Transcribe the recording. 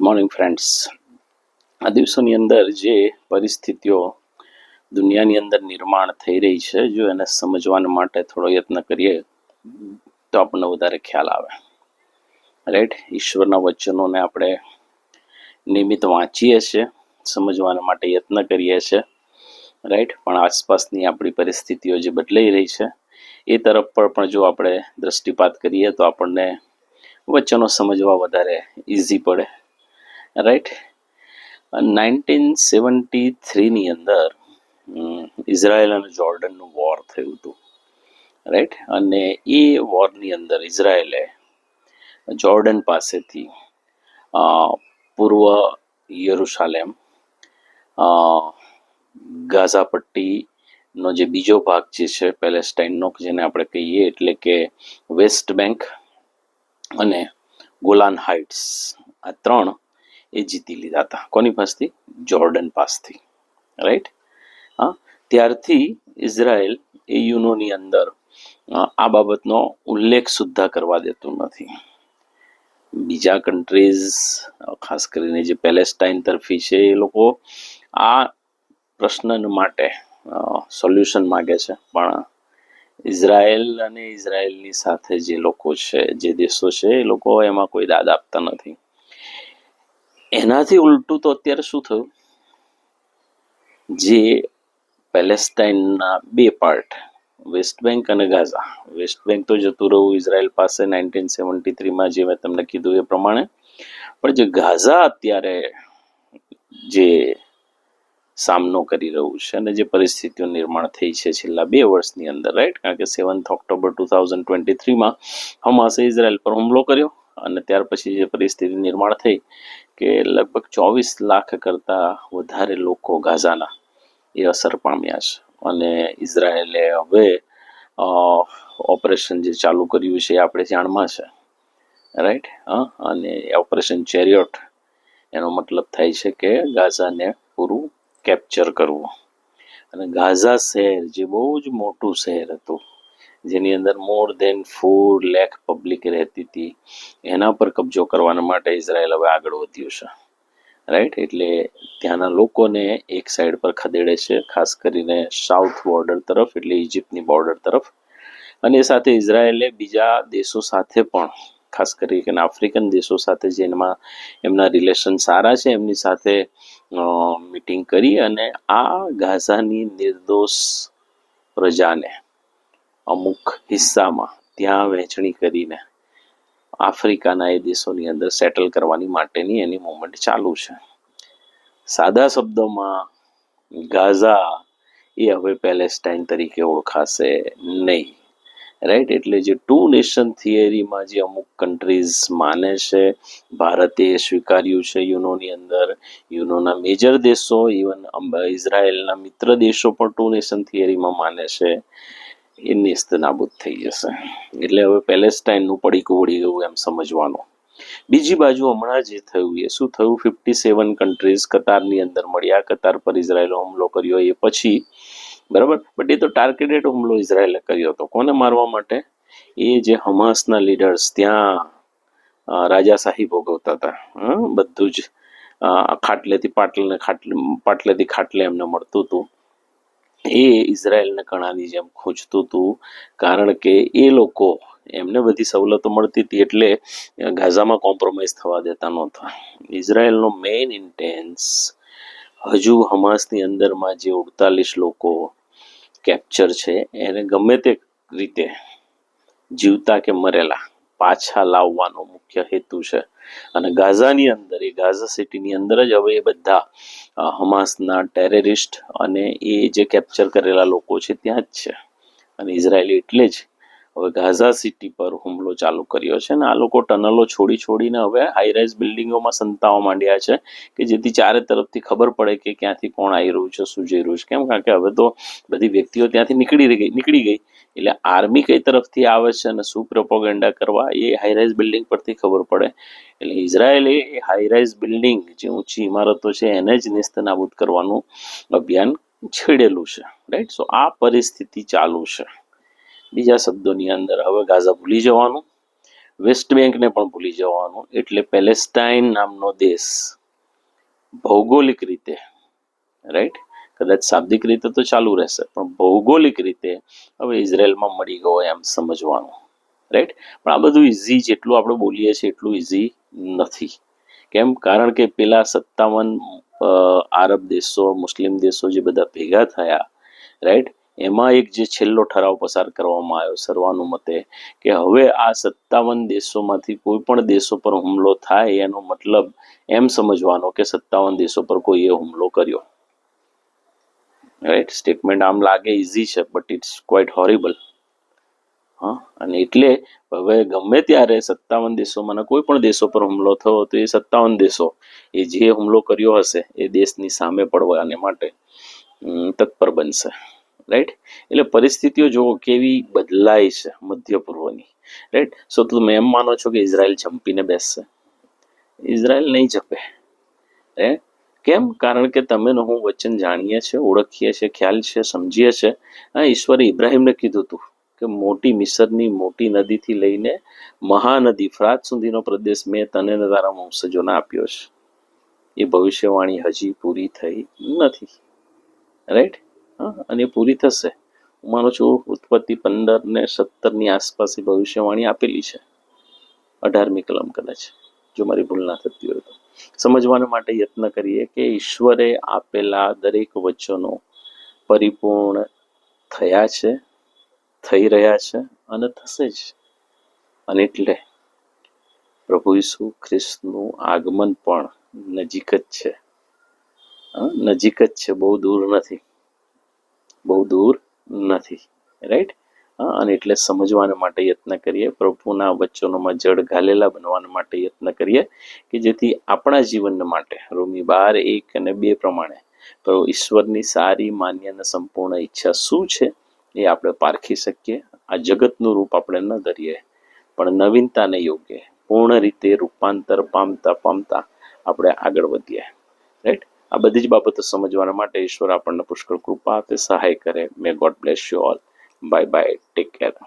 Good morning friends આ દિવસોની અંદર જે પરિસ્થિતિઓ દુનિયાની અંદર નિર્માણ થઈ રહી છે, જો એને સમજવા માટે થોડો યત્ન કરીએ, તો આપણને વધારે ખ્યાલ આવે. રાઈટ ઈશ્વરના વચનોને આપણે નિયમિત વાંચીએ છીએ, સમજવાના માટે યત્ન કરીએ છીએ. રાઈટ પણ આસપાસની આપણી પરિસ્થિતિઓ જે બદલાઈ રહી છે, એ તરફ પર પણ જો આપણે દૃષ્ટિપાત કરીએ, તો આપણને વચનો સમજવા વધારે ઇઝી પડે. રાઈટ નાઇન્ટીન સેવન્ટી થ્રીની અંદર ઇઝરાયલ અને જોર્ડનનું વોર થયું હતું. રાઈટ અને એ વોરની અંદર ઇઝરાયલે જોર્ડન પાસેથી પૂર્વ યરુશાલેમ ગાઝા પટ્ટીનો જે બીજો ભાગ જે છે પેલેસ્ટાઇનનો જેને આપણે કહીએ એટલે કે વેસ્ટ બેંક અને ગોલાન હાઇટ્સ, આ ત્રણ એ જીતી લીધા હતા. કોની પાસથી? જોર્ડન પાસથી. રાઈટ હા. ત્યારથી ઇઝરાયલ એ યુનોની અંદર આ બાબતનો ઉલ્લેખ સુદ્ધા કરવા દેતું નથી. બીજા કન્ટ્રીઝ ખાસ કરીને જે પેલેસ્ટાઇન તરફી છે, એ લોકો આ પ્રશ્ન માટે સોલ્યુશન માગે છે. પણ ઇઝરાયલ અને ઇઝરાયલની સાથે જે લોકો છે, જે દેશો છે, એ લોકો એમાં કોઈ દાદ આપતા નથી. એનાથી ઉલટું તો અત્યારે શું થયું? જે પેલેસ્ટાઇનના બે પાર્ટ વેસ્ટ બેંક અને ગાઝા. વેસ્ટ બેંક તો જતું રહ્યું ઇઝરાયલ પાસે નાઇન્ટીન સેવન્ટી થ્રીમાં, જે મેં તમને કીધું એ પ્રમાણે. પણ જે ગાઝા અત્યારે જે સામનો કરી રહ્યું છે અને જે પરિસ્થિતિઓ નિર્માણ થઈ છે છેલ્લા બે વર્ષની અંદર રાઈટ કારણ કે seventh October two thousand twenty થ્રીમાં હમાસે ઇઝરાયલ પર હુમલો કર્યો અને ત્યાર પછી જે પરિસ્થિતિ નિર્માણ થઈ કે લગભગ ચોવીસ લાખ કરતાં વધારે લોકો ગાઝાના એ અસર પામ્યા છે. અને ઇઝરાયેલે હવે ઓપરેશન જે ચાલુ કર્યું છે એ આપણે જાણમાં છે. રાઈટ હા? અને ઓપરેશન ચેરિયોટ, એનો મતલબ થાય છે કે ગાઝાને પૂરું કેપ્ચર કરવું. અને ગાઝા શહેર જે બહુ જ મોટું શહેર હતું જેની અંદર more than four lakh public રહેતી હતી. એના પર કબજો કરવાના માટે ઇઝરાયલ હવે આગળ વધ્યું છે. રાઈટ એટલે ત્યાંના લોકોને એક સાઈડ પર ખદેડે છે, ખાસ કરીને સાઉથ બોર્ડર તરફ, એટલે ઇજિપ્તની બોર્ડર તરફ. અને સાથે ઇઝરાયેલે બીજા દેશો સાથે પણ, ખાસ કરીને આફ્રિકન દેશો સાથે જેમાં એમના રિલેશન સારા છે, એમની સાથે મીટિંગ કરી અને આ ગાઝાની નિર્દોષ પ્રજાને અમુક હિસ્સામાં ત્યાં વહેંચણી કરીને આફ્રિકાના એ દેશોની અંદર સેટલ કરવાની માટેની એની મુવમેન્ટ ચાલુ છે. સાદા શબ્દોમાં ગાઝા એ હવે પેલેસ્ટાઇન તરીકે ઓળખાશે નહીં. રાઈટ એટલે જે ટુ નેશન થિયરીમાં જે અમુક કન્ટ્રીઝ માને છે, ભારતે સ્વીકાર્યું છે યુનોની અંદર. યુનોના મેજર દેશો ઇવન ઇઝરાયેલના મિત્ર દેશો પણ ટુ નેશન થિયરીમાં માને છે. એ નેસ્ત નાબૂદ થઈ જશે. એટલે હવે પેલેસ્ટાઇનનું પડીકું વળી ગયું એમ સમજવાનું. બીજી બાજુ હમણાં જે થયું એ શું થયું? ફિફ્ટી સેવન કન્ટ્રીઝ કતારની અંદર મળ્યા કતાર પર ઇઝરાયલો હુમલો કર્યો એ પછી, બરાબર? બટ એ તો ટાર્ગેટેડ હુમલો ઇઝરાયલે કર્યો હતો. કોને મારવા માટે? એ જે હમાસના લીડર્સ ત્યાં રાજા શાહી ભોગવતા હતા? બધું જ ખાટલેથી પાટલે ખાટલે પાટલેથી ખાટલે એમને મળતું હતું. એ ઇઝરાયલને કણાની જેમ ખૂંચતું હતું. કારણ કે એ લોકો, એમને બધી સવલતો મળતી હતી એટલે ગાઝામાં કોમ્પ્રોમાઇઝ થવા દેતા નહોતા. ઇઝરાયલનો મેઇન ઇન્ટેન્સ હજુ હમાસની અંદરમાં જે ઉડતાલીસ લોકો કેપ્ચર છે, એને ગમે તે રીતે જીવતા કે મરેલા પાછા લાવવાનો મુખ્ય હેતુ છે. અને ગાઝાની અંદર, એ ગાઝા સિટીની અંદર જ હવે એ બધા હમાસના ટેરરિસ્ટ અને એ જે કેપ્ચર કરેલા લોકો છે, ત્યાં જ છે. અને ઇઝરાયેલી એટલે જ હવે ગાઝા સિટી પર હુમલો ચાલુ કર્યો છે અને આ લોકો ટનલો છોડી છોડીને હવે હાઈરાઇઝ બિલ્ડિંગોમાં સંતાવા માંડ્યા છે કે જેથી ચારે તરફથી ખબર પડે કે ક્યાંથી કોણ આવી રહ્યું છે, શું જઈ રહ્યું છે. કેમ કારણ કે હવે તો બધી વ્યક્તિઓ ત્યાંથી નીકળી ગઈ નીકળી ગઈ. એટલે આર્મી કઈ તરફથી આવે છે અને શું પ્રોપોગેન્ડા કરવા એ હાઈરાઇઝ બિલ્ડિંગ પરથી ખબર પડે. એટલે ઇઝરાયેલે એ હાઈરાઇઝ બિલ્ડિંગ જે ઊંચી ઇમારતો છે એને જ નેસ્તનાબૂદ કરવાનું અભિયાન છેડેલું છે. રાઈટ સો આ પરિસ્થિતિ ચાલુ છે. બીજા શબ્દોની અંદર હવે ગાઝા ભૂલી જવાનું. વેસ્ટ બેંકને પણ ભૂલી જવાનું. એટલે પેલેસ્ટાઇન નામનો દેશ ભૌગોલિક રીતે રાઈટ કદાચ શાબ્દિક રીતે તો ચાલુ રહેશે, પણ ભૌગોલિક રીતે હવે ઇઝરાયલમાં મળી ગયો એમ સમજવાનું રાઈટ પણ આ બધું ઇઝી જેટલું આપણે બોલીએ છીએ એટલું ઇઝી નથી. કેમ? કારણ કે પેલા સત્તાવન આરબ દેશો, મુસ્લિમ દેશો જે બધા ભેગા થયા રાઈટ એમાં એક જે છેલ્લો ઠરાવ પસાર કરવામાં આવ્યો સર્વાનુમતે કે હવે આ સત્તાવન દેશોમાંથી કોઈ પણ દેશો પર હુમલો થાય એનો મતલબ એમ સમજવાનો કે સત્તાવન દેશો પર કોઈએ હુમલો કર્યો. રાઈટ સ્ટેટમેન્ટ આમ લાગે ઇઝી છે બટ ઇટ્સ ક્વાઇટ હોરિબલ હા? અને એટલે હવે ગમે ત્યારે સત્તાવન દેશોમાંના કોઈ પણ દેશો પર હુમલો થયો તો એ સત્તાવન દેશો એ જે હુમલો કર્યો હશે એ દેશની સામે પડવાને માટે તત્પર બનશે. રાઈટ એટલે પરિસ્થિતિઓ જુઓ કેવી બદલાય છે મધ્ય પૂર્વની રાઈટ સો તમે એમ માનો છો કે ઇઝરાયલ જંપીને બેસશે. ઇઝરાયલ નહીં જપે. હે? કેમ? કારણ કે તમે હું વચન જાણીએ છીએ ઓળખીએ છીએ ખ્યાલ છે, સમજીએ છીએ હા, ઈશ્વરે ઇબ્રાહિમને કીધું હતું કે મોટી મિસરની મોટી નદીથી લઈને મહાનદી ફ્રાત સુધીનો પ્રદેશ મેં તને તારા વંશજોને આપ્યો છે. એ ભવિષ્યવાણી હજી પૂરી થઈ નથી. રાઈટ અને પૂરી થશે. હું માનું છું ઉત્પત્તિ પંદર ને સત્તરની આસપાસ ભવિષ્યવાણી આપેલી છે. અઢારમી કલમ કદાચ, જો મારી ભૂલ ના થતી હોય તો. સમજવાના માટે યત્ન કરીએ કે ઈશ્વરે આપેલા દરેક વચનો પરિપૂર્ણ થયા છે, થઈ રહ્યા છે અને થશે જ. અને એટલે પ્રભુ ઈસુ ખ્રિસ્તનું આગમન પણ નજીક જ છે. નજીક જ છે, બહુ દૂર નથી. બહુ દૂર નથી રાઈટ અને એટલે સમજવાને માટે યત્ન કરીએ, પ્રભુના વચનોમાં જડ ઘાલેલા બનવાના માટે યત્ન કરીએ કે જેથી આપણા જીવન માટે, રોમી બાર એક અને બે પ્રમાણે, તો ઈશ્વરની સારી, માન્ય અને સંપૂર્ણ ઈચ્છા શું છે એ આપણે પારખી શકીએ. આ જગતનું રૂપ આપણે ન ધરીએ, પણ નવીનતાને યોગ્ય, પૂર્ણ રીતે રૂપાંતર પામતા પામતા આપણે આગળ વધીએ રાઈટ આ બધી જ બાબતો સમજવાના માટે ઈશ્વર આપણને પુષ્કળ કૃપા આપે, સહાય કરે. May God bless you all bye bye take care